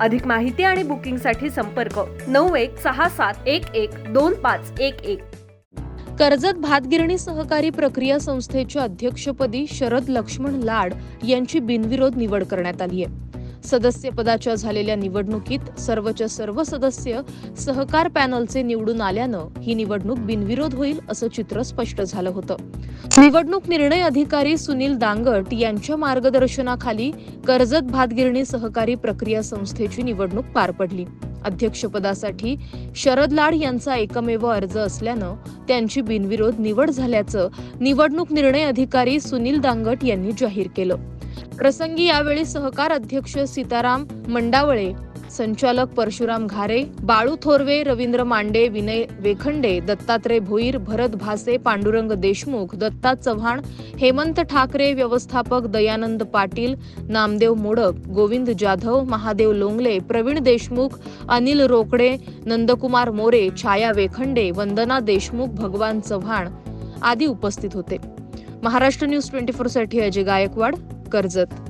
अधिक माहिती आणि बुकिंगसाठी संपर्क नऊ एक सहा सात एक एक दोन पाच एक एक. कर्जत भातगिरणी सहकारी प्रक्रिया संस्थेच्या अध्यक्षपदी शरद लक्ष्मण लाड यांची बिनविरोध निवड करण्यात आली आहे. सदस्यपदाच्या झालेल्या निवडणुकीत सर्वच्या सर्व सदस्य सहकार पॅनलचे निवडून आल्यानं ही निवडणूक बिनविरोध होईल असं चित्र स्पष्ट झालं होतं. निवडणूक निर्णय अधिकारी सुनील दांगट यांच्या मार्गदर्शनाखाली कर्जत भातगिरणी सहकारी प्रक्रिया संस्थेची निवडणूक पार पडली. अध्यक्षपदासाठी शरद लाड यांचा एकमेव अर्ज असल्यानं त्यांची बिनविरोध निवड झाल्याचं निवडणूक निर्णय अधिकारी सुनील दांगट यांनी जाहीर केलं. प्रसंगी यावेळी सहकार अध्यक्ष सीताराम मंडावळे संचालक परशुराम घारे बाळू थोरवे रवींद्र मांडे विनय वेखंडे दत्तात्रय भोईर भरत भासे पांडुरंग देशमुख दत्ता चव्हाण हेमंत ठाकरे व्यवस्थापक दयानंद पाटील नामदेव मोडक गोविंद जाधव महादेव लोंगले प्रवीण देशमुख अनिल रोकडे नंदकुमार मोरे छाया वेखंडे वंदना देशमुख भगवान चव्हाण आदी उपस्थित होते. महाराष्ट्र न्यूज ट्वेंटी फोरसाठी अजय गायकवाड. कर्जत.